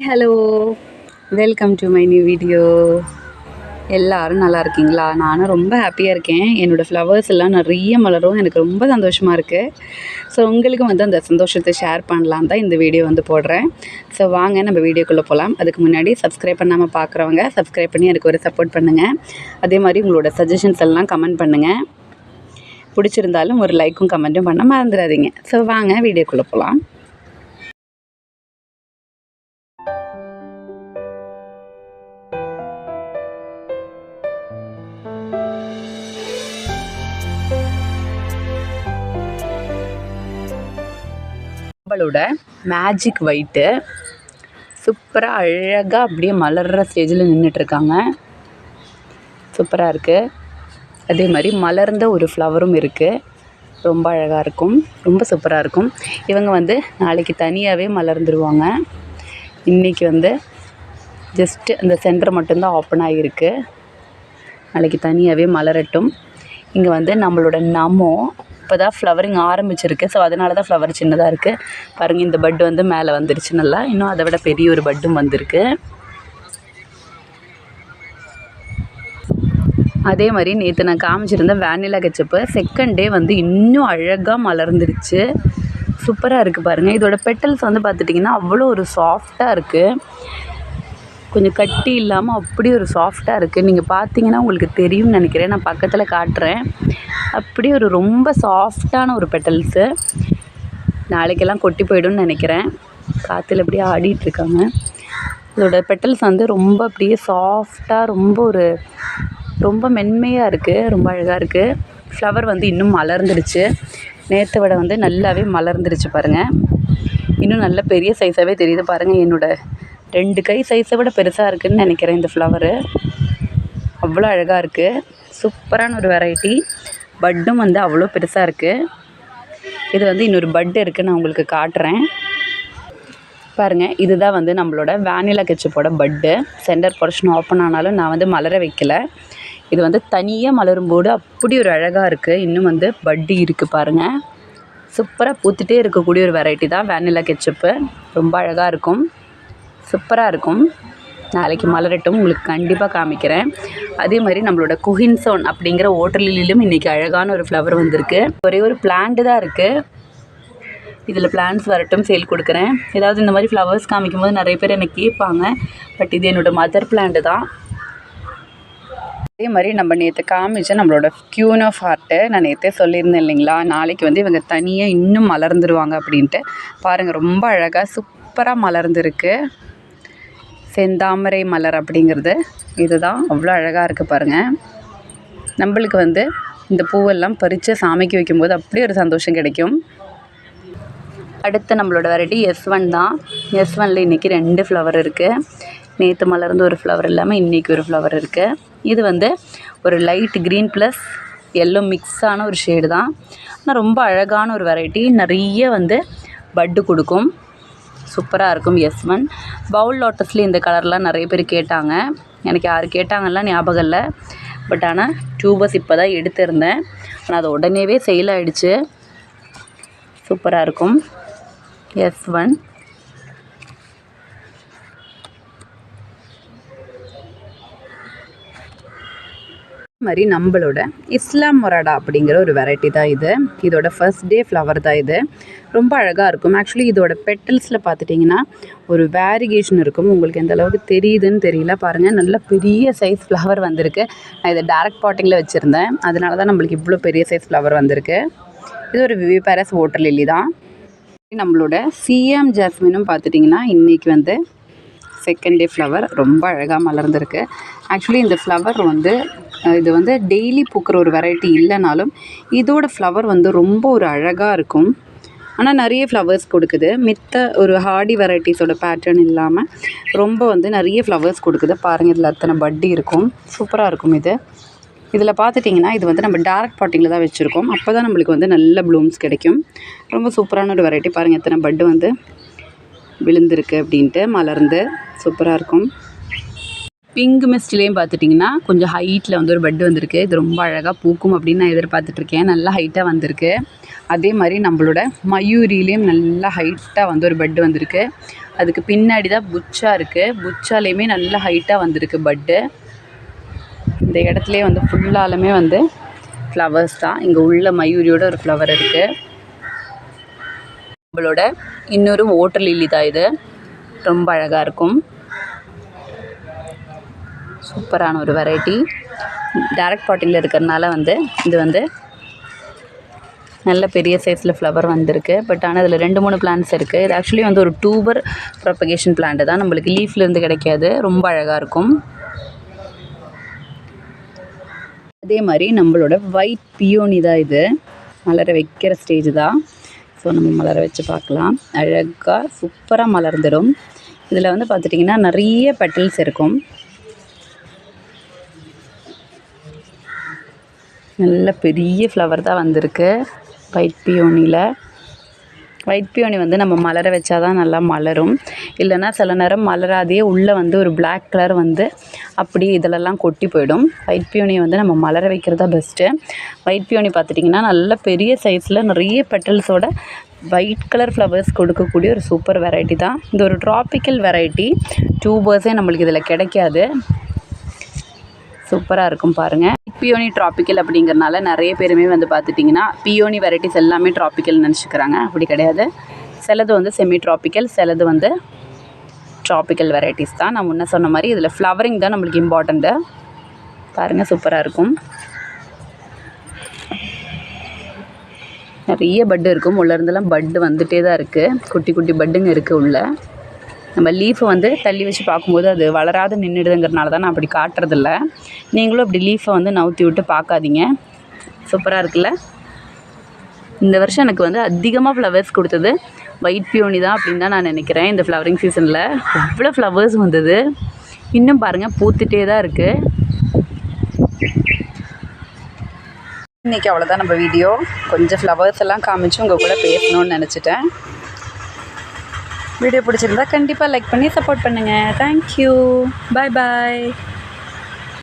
Hello welcome to my new video எல்லாரும் நல்லா இருக்கீங்களா? நானும் ரொம்ப ஹாப்பியாக இருக்கேன். என்னோடய ஃப்ளவர்ஸ் எல்லாம் நிறைய மலரும். எனக்கு ரொம்ப சந்தோஷமாக இருக்குது ஸோ உங்களுக்கும் வந்து அந்த சந்தோஷத்தை ஷேர் பண்ணலாம் தான் இந்த வீடியோ வந்து போடுறேன். ஸோ வாங்க நம்ம வீடியோக்குள்ளே போகலாம் அதுக்கு முன்னாடி சப்ஸ்கிரைப் பண்ணாமல் பார்க்குறவங்க சப்ஸ்கிரைப் பண்ணி எனக்கு ஒரு சப்போர்ட் பண்ணுங்கள் அதே மாதிரி உங்களோட சஜஷன்ஸ் எல்லாம் கமெண்ட் பண்ணுங்கள் பிடிச்சிருந்தாலும் ஒரு லைக்கும் கமெண்ட்டும் பண்ண மறந்துடாதீங்க. ஸோ வாங்க வீடியோக்குள்ளே போகலாம் நம்மளோட மேஜிக் ஒயிட்டு சூப்பராக அழகாக அப்படியே மலர்ற ஸ்டேஜில் நின்றுட்டுருக்காங்க சூப்பராக இருக்குது அதே மாதிரி மலர்ந்த ஒரு ஃப்ளவரும் இருக்குது ரொம்ப அழகாக இருக்கும். ரொம்ப சூப்பராக இருக்கும். இவங்க வந்து நாளைக்கு தனியாகவே மலர்ந்துருவாங்க. இன்றைக்கி வந்து ஜஸ்ட்டு அந்த சென்டர் மட்டும்தான் ஓப்பன் ஆகியிருக்கு நாளைக்கு தனியாகவே மலரட்டும். இங்கே வந்து நம்மளோட நமோ இப்போ தான் ஃப்ளவரிங் ஆரம்பிச்சிருக்கு. ஸோ அதனால தான் ஃப்ளவர் சின்னதாக இருக்குது பாருங்கள் இந்த பட்டு வந்து மேலே வந்துருச்சு நல்லா. இன்னும் அதை விட பெரிய ஒரு பட்டும் வந்திருக்கு. அதே மாதிரி நேற்று நான் காமிச்சிருந்த வேனிலா கச்சப்பு செகண்ட் டே வந்து இன்னும் அழகாக மலர்ந்துருச்சு. சூப்பராக இருக்குது பாருங்கள் இதோட பெட்டல்ஸ் வந்து பார்த்துட்டிங்கன்னா அவ்வளோ ஒரு சாஃப்டாக இருக்குது கொஞ்சம் கட்டி இல்லாமல் அப்படி ஒரு சாஃப்டாக இருக்குது நீங்கள் பார்த்தீங்கன்னா உங்களுக்கு தெரியும்னு நினைக்கிறேன். நான் பக்கத்தில் காட்டுறேன். அப்படியே ஒரு ரொம்ப சாஃப்டான ஒரு பெட்டல்ஸு நாளைக்கெல்லாம் கொட்டி போயிடும்னு நினைக்கிறேன். காற்றுல அப்படியே ஆடிட்டுருக்காங்க இதோட பெட்டல்ஸ் வந்து ரொம்ப அப்படியே சாஃப்டாக ரொம்ப ஒரு ரொம்ப மென்மையாக இருக்குது ரொம்ப அழகாக இருக்குது ஃப்ளவர் வந்து இன்னும் மலர்ந்துடுச்சு. நேற்றை விட வந்து நல்லாவே மலர்ந்துடுச்சு பாருங்கள் இன்னும் நல்ல பெரிய சைஸாகவே தெரியுது பாருங்கள் என்னோடய ரெண்டு கை சைஸை விட பெருசாக இருக்குதுன்னு நினைக்கிறேன் இந்த ஃப்ளவரு அவ்வளோ அழகாக இருக்குது சூப்பரான ஒரு வெரைட்டி பட்டும் வந்து அவ்வளோ பெருசாக இருக்குது இது வந்து இன்னொரு பட் இருக்குது நான் உங்களுக்கு காட்டுறேன். பாருங்கள் இதுதான் வந்து நம்மளோட வேனிலா கெச்சப்போட பட்டு சென்டர் போர்ஷன் ஓப்பன் ஆனாலும் நான் வந்து மலர வைக்கல. இது வந்து தனியாக மலரும் போது அப்படி ஒரு அழகாக இருக்குது இன்னும் வந்து பட்டு இருக்குது பாருங்கள் சூப்பராக பூத்துட்டே இருக்கக்கூடிய ஒரு வெரைட்டி தான் வேனிலா கெச்சப்பு ரொம்ப அழகாக இருக்கும். சூப்பராக இருக்கும் நாளைக்கு மலரட்டும் உங்களுக்கு கண்டிப்பாக காமிக்கிறேன். அதே மாதிரி நம்மளோட குஹின்சோன் அப்படிங்கிற ஓட்டலிலும் இன்றைக்கி அழகான ஒரு ஃப்ளவர் வந்திருக்கு. ஒரே ஒரு பிளான்ட்டு தான் இருக்குது இதில் பிளான்ஸ் வரட்டும் சேல் கொடுக்குறேன். ஏதாவது இந்த மாதிரி ஃப்ளவர்ஸ் காமிக்கும் போது நிறைய பேர் எனக்கு கேட்பாங்க. பட் இது என்னோடய மதர் பிளான்ட்டு தான். அதே மாதிரி நம்ம நேற்று காமிச்ச நம்மளோட க்யூன் ஆஃப் ஹார்ட்டு நான் நேற்றே சொல்லியிருந்தேன் இல்லைங்களா? நாளைக்கு வந்து இவங்க தனியாக இன்னும் மலர்ந்துருவாங்க அப்படின்ட்டு. பாருங்கள் ரொம்ப அழகாக சூப்பராக மலர்ந்துருக்கு. செந்தாமரை மலர் அப்படிங்கிறது. இதுதான் அவ்வளோ அழகாக இருக்குது பாருங்கள் நம்மளுக்கு வந்து இந்த பூவெல்லாம் பறித்து சாமிக்கு வைக்கும்போது அப்படியே ஒரு சந்தோஷம் கிடைக்கும். அடுத்து நம்மளோட வெரைட்டி எஸ் ஒன் தான். எஸ் ஒனில் இன்றைக்கி ரெண்டு ஃப்ளவர் இருக்குது நேற்று மலர்ந்து ஒரு ஃப்ளவர் இல்லாமல் இன்றைக்கி ஒரு ஃப்ளவர் இருக்குது இது வந்து ஒரு லைட் க்ரீன் ப்ளஸ் எல்லோ மிக்ஸான ஒரு ஷேடு தான். ஆனால் ரொம்ப அழகான ஒரு வெரைட்டி நிறைய வந்து பட்டு கொடுக்கும். சூப்பராக இருக்கும் எஸ் ஒன் பவுல் லோட்டஸில் இந்த கலர்லாம் நிறைய பேர் கேட்டாங்க. எனக்கு யார் கேட்டாங்கலாம் ஞாபகம் இல்லை. பட் ஆனால் டியூபஸ் இப்போ தான் எடுத்திருந்தேன். ஆனால் அது உடனேவே சேல் ஆகிடுச்சு சூப்பராக இருக்கும். எஸ் ஒன் மாதிரி நம்மளோட இஸ்லாம் மொராடா அப்படிங்கிற ஒரு வெரைட்டி தான் இது. இதோட ஃபர்ஸ்ட் டே ஃப்ளவர் தான் இது. ரொம்ப அழகாக இருக்கும். ஆக்சுவலி இதோட பெட்டல்ஸில் பார்த்துட்டிங்கன்னா ஒரு வேரிகேஷன் இருக்கும். உங்களுக்கு எந்த அளவுக்கு தெரியுதுன்னு தெரியல. பாருங்கள் நல்ல பெரிய சைஸ் ஃப்ளவர் வந்திருக்கு. நான் இதை டேரக்ட் பாட்டிங்கில் வச்சுருந்தேன். அதனால தான் நம்மளுக்கு இவ்வளோ பெரிய சைஸ் ஃப்ளவர் வந்திருக்கு. இது ஒரு விவி பேரஸ் வாட்டர் லில்லி தான். நம்மளோட சிஎம் ஜாஸ்மினும் பார்த்துட்டிங்கன்னா இன்றைக்கி வந்து செகண்ட் டே ஃப்ளவர் ரொம்ப அழகாக மலர்ந்துருக்கு. ஆக்சுவலி இந்த ஃப்ளவர் வந்து இது வந்து டெய்லி பூக்கிற ஒரு வெரைட்டி இல்லைனாலும் இதோட ஃப்ளவர் வந்து ரொம்ப ஒரு அழகாக இருக்கும். ஆனால் நிறைய ஃப்ளவர்ஸ் கொடுக்குது. மித்த ஒரு ஹார்டி வெரைட்டிஸோட பேட்டர்ன் இல்லாமல் ரொம்ப வந்து நிறைய ஃப்ளவர்ஸ் கொடுக்குது. பாருங்கள் இதில் அத்தனை பட்டி இருக்கும். சூப்பராக இருக்கும் இது. இதில் பார்த்துட்டிங்கன்னா இது வந்து நம்ம டேரக்ட் பாட்டிங்கில் தான் வச்சுருக்கோம். அப்போ தான் நம்மளுக்கு வந்து நல்ல ப்ளூம்ஸ் கிடைக்கும். ரொம்ப சூப்பரான ஒரு வெரைட்டி பாருங்கள் எத்தனை பட்டு வந்து விழுந்திருக்கு அப்படின்ட்டு மலர்ந்து சூப்பராக இருக்கும். பிங்க் மிஸ்ட்லேயும் பார்த்துட்டிங்கன்னா கொஞ்சம் ஹைட்டில் வந்து ஒரு பட் வந்திருக்கு. இது ரொம்ப அழகாக பூக்கும் அப்படின்னு நான் எதிர்பார்த்துட்ருக்கேன். நல்லா ஹைட்டாக வந்திருக்கு. அதே மாதிரி நம்மளோட மயூரிலேயும் நல்லா ஹைட்டாக வந்து ஒரு பட் வந்திருக்கு. அதுக்கு பின்னாடி தான் புச்சா இருக்குது புச்சாலேயுமே நல்லா ஹைட்டாக வந்திருக்கு பட்டு இந்த இடத்துல வந்து ஃபுல்லாலுமே வந்து ஃப்ளவர்ஸ் தான். இங்கே உள்ள மயூரியோட ஒரு ஃப்ளவர் இருக்குது நம்மளோட இன்னொரு ஓட்டர் லில்லி தான் இது. ரொம்ப அழகாக இருக்கும். சூப்பரான ஒரு வெரைட்டி டேரக்ட் பாட்டிங்கில் இருக்கிறதுனால வந்து இது வந்து நல்ல பெரிய சைஸில் ஃப்ளவர் வந்திருக்கு. பட் ஆனால் இதில் ரெண்டு மூணு பிளான்ஸ் இருக்குது இது ஆக்சுவலி வந்து ஒரு டூபர் ப்ரொபகேஷன் பிளான்ட் தான். நம்மளுக்கு லீஃப்லேருந்து கிடைக்காது. ரொம்ப அழகாக இருக்கும். அதே மாதிரி நம்மளோட ஒயிட் பியோனி தான் இது. மலர வைக்கிற ஸ்டேஜ் தான். ஸோ நம்ம மலர வச்சு பார்க்கலாம். அழகாக சூப்பராக மலர்ந்துடும். இதில் வந்து பார்த்துட்டிங்கன்னா நிறைய பெட்டல்ஸ் இருக்கும். நல்ல பெரிய ஃப்ளவர் தான் வந்திருக்கு. ஒயிட் பியோனியில் ஒயிட் பியோனி வந்து நம்ம மலர வச்சா தான் நல்லா மலரும். இல்லைன்னா சில நேரம் மலராதையே உள்ளே வந்து ஒரு பிளாக் கலர் வந்து அப்படியே இதிலெல்லாம் கொட்டி போயிடும். ஒயிட் பியோனியை வந்து நம்ம மலர வைக்கிறது தான் பெஸ்ட்டு ஒயிட் பியோனி பார்த்துட்டிங்கன்னா நல்ல பெரிய சைஸில் நிறைய பெட்டல்ஸோட ஒயிட் கலர் ஃப்ளவர்ஸ் கொடுக்கக்கூடிய ஒரு சூப்பர் வெரைட்டி தான். இந்த ஒரு ட்ராபிக்கல் வெரைட்டி டியூபர்ஸே நம்மளுக்கு இதில் கிடைக்காது. சூப்பராக இருக்கும் பாருங்கள் பியோனி ட்ராபிக்கல் அப்படிங்கிறனால நிறைய பேருமே வந்து பார்த்துட்டிங்கன்னா பியோனி வெரைட்டிஸ் எல்லாமே ட்ராபிக்கல் நினச்சிக்கிறாங்க. அப்படி கிடையாது. சிலது வந்து செமி ட்ராபிக்கல் சிலது வந்து ட்ராபிக்கல் வெரைட்டிஸ் தான். நான் முன்ன சொன்ன மாதிரி இதில் ஃப்ளவரிங் தான் நம்மளுக்கு இம்பார்ட்டண்ட்டு பாருங்கள் சூப்பராக இருக்கும். நிறைய பட்டு இருக்கும். உள்ளேருந்தெல்லாம் பட்டு வந்துகிட்டே தான் இருக்குது குட்டி குட்டி பட்டுங்க இருக்குது உள்ளே. நம்ம லீஃபை வந்து தள்ளி வச்சு பார்க்கும்போது அது வளராது நின்றுடுதுங்கிறனால தான் நான் அப்படி காட்டுறதில்ல. நீங்களும் அப்படி லீஃபை வந்து நவுத்தி விட்டு பார்க்காதீங்க. சூப்பராக இருக்குல்ல? இந்த வருஷம் எனக்கு வந்து அதிகமாக ஃப்ளவர்ஸ் கொடுத்தது ஒயிட் பியோனி தான் அப்படின்னு தான் நான் நினைக்கிறேன் இந்த ஃப்ளவரிங் சீசனில் அவ்வளோ ஃப்ளவர்ஸ் வந்தது. இன்னும் பாருங்கள் பூத்துட்டே தான் இருக்குது இன்றைக்கி அவ்வளோதான் நம்ம வீடியோ கொஞ்சம் ஃப்ளவர்ஸ் எல்லாம் காமிச்சு உங்கள் கூட பேசணும்னு நினச்சிட்டேன். வீடியோ பிடிச்சிருந்தா கண்டிப்பாக லைக் பண்ணி சப்போர்ட் பண்ணுங்கள் தேங்க்யூ பாய் பாய்